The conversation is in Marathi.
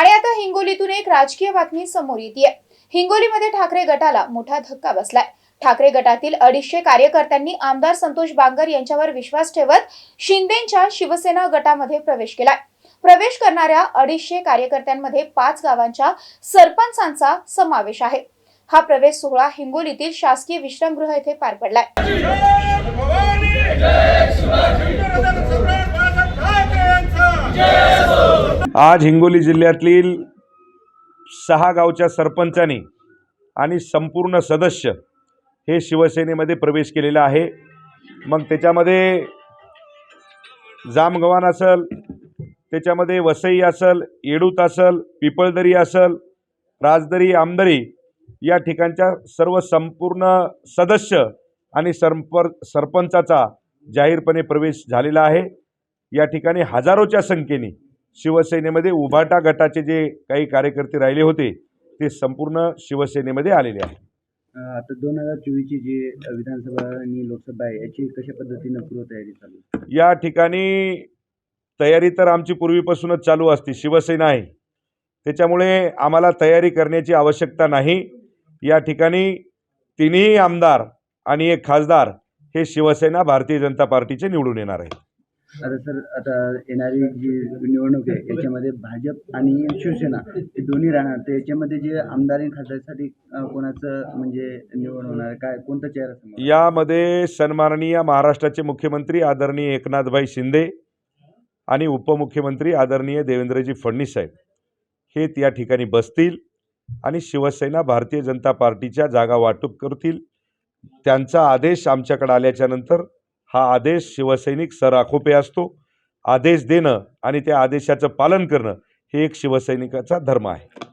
आणि आता हिंगोलीतून एक राजकीय बातमी समोर येते हिंगोलीमध्ये ठाकरे गटाला मोठा धक्का बसलाय. ठाकरे गटातील अडीचशे कार्यकर्त्यांनी आमदार संतोष बांगर यांच्यावर विश्वास ठेवत शिंदेच्या शिवसेना गटामध्ये प्रवेश केलाय. प्रवेश करणाऱ्या अडीचशे कार्यकर्त्यांमध्ये पाच गावांच्या सरपंचांचा समावेश आहे. हा प्रवेश सोहळा हिंगोलीतील शासकीय विश्रामगृह येथे पार पडलाय. आज हिंगोली जिल्ह्यातील सहा गावच्या सरपंचांनी आणि संपूर्ण सदस्य हे शिवसेनेमध्ये प्रवेश केलेला आहे. मग त्याच्यामध्ये जामगव्हाण असल त्याच्यामध्ये वसई असल येडूत असल पिपळदरी असल राजदरी आमदरी या ठिकाणच्या सर्व संपूर्ण सदस्य आणि सरपर सरपंचाचा जाहीरपणे प्रवेश झालेला आहे. या ठिकाणी हजारोच्या संख्येने शिवसेनेमध्ये उभाटा गटाचे जे काही कार्यकर्ते राहिले होते ते संपूर्ण शिवसेनेमध्ये आलेले आहे आता दोन हजार चोवीसची जी विधानसभा आणि लोकसभा आहे याची कशा पद्धतीनं पूर्वतयारी चालू? या ठिकाणी तयारी तर आमची पूर्वीपासूनच चालू असते शिवसेना आहे. त्याच्यामुळे आम्हाला तयारी करण्याची आवश्यकता नाही. या ठिकाणी तिन्ही आमदार आणि एक खासदार हे शिवसेना भारतीय जनता पार्टीचे निवडून येणार आहे आता सर आता येणारी जी निवडणूक आहे याच्यामध्ये भाजप आणि शिवसेना हे दोन्ही राहणार. तर याच्यामध्ये जे आमदार आणि खासदारसाठी कोणाचं म्हणजे निवड होणार? आहे? काय कोणता चेहरा समोर? यामध्ये सन्माननीय महाराष्ट्राचे मुख्यमंत्री आदरणीय एकनाथभाई शिंदे आणि उपमुख्यमंत्री आदरणीय देवेंद्रजी फडणीस साहेब. हे त्या ठिकाणी बसतील आणि शिवसेना भारतीय जनता पार्टीच्या जागा वाटप करतील. त्यांचा आदेश आमच्याकडे आल्याच्यानंतर हा आदेश शिवसैनिक सराखोपे असतो. आदेश देणं आणि त्या आदेशाचं पालन करणं हे एक शिवसैनिकाचा धर्म आहे.